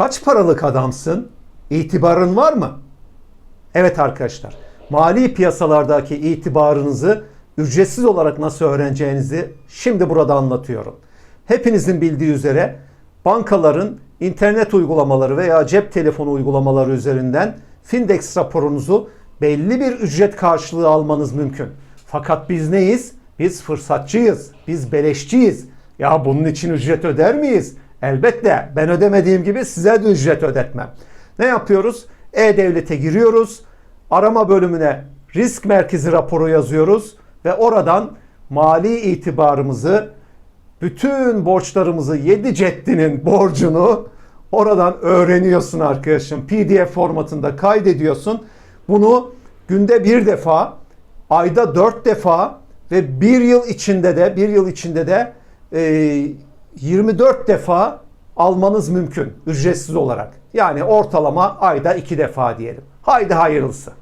kaç paralık adamsın? İtibarın var mı? Evet arkadaşlar, mali piyasalardaki itibarınızı ücretsiz olarak nasıl öğreneceğinizi şimdi burada anlatıyorum. Hepinizin bildiği üzere bankaların internet uygulamaları veya cep telefonu uygulamaları üzerinden Findex raporunuzu belli bir ücret karşılığı almanız mümkün. Fakat biz neyiz? Biz fırsatçıyız, biz beleşçiyiz. Ya bunun için ücret öder miyiz? Elbette ben ödemediğim gibi size de ücret ödetmem. Ne yapıyoruz? E-Devlet'e giriyoruz. Arama bölümüne risk merkezi raporu yazıyoruz ve oradan mali itibarımızı bütün borçlarımızı 7 ceddinin borcunu oradan öğreniyorsun arkadaşım. PDF formatında kaydediyorsun. Bunu günde bir defa, ayda dört defa ve bir yıl içinde de bir yıl içinde de e, 24 defa almanız mümkün ücretsiz olarak. Yani ortalama ayda iki defa diyelim. Haydi hayırlısı.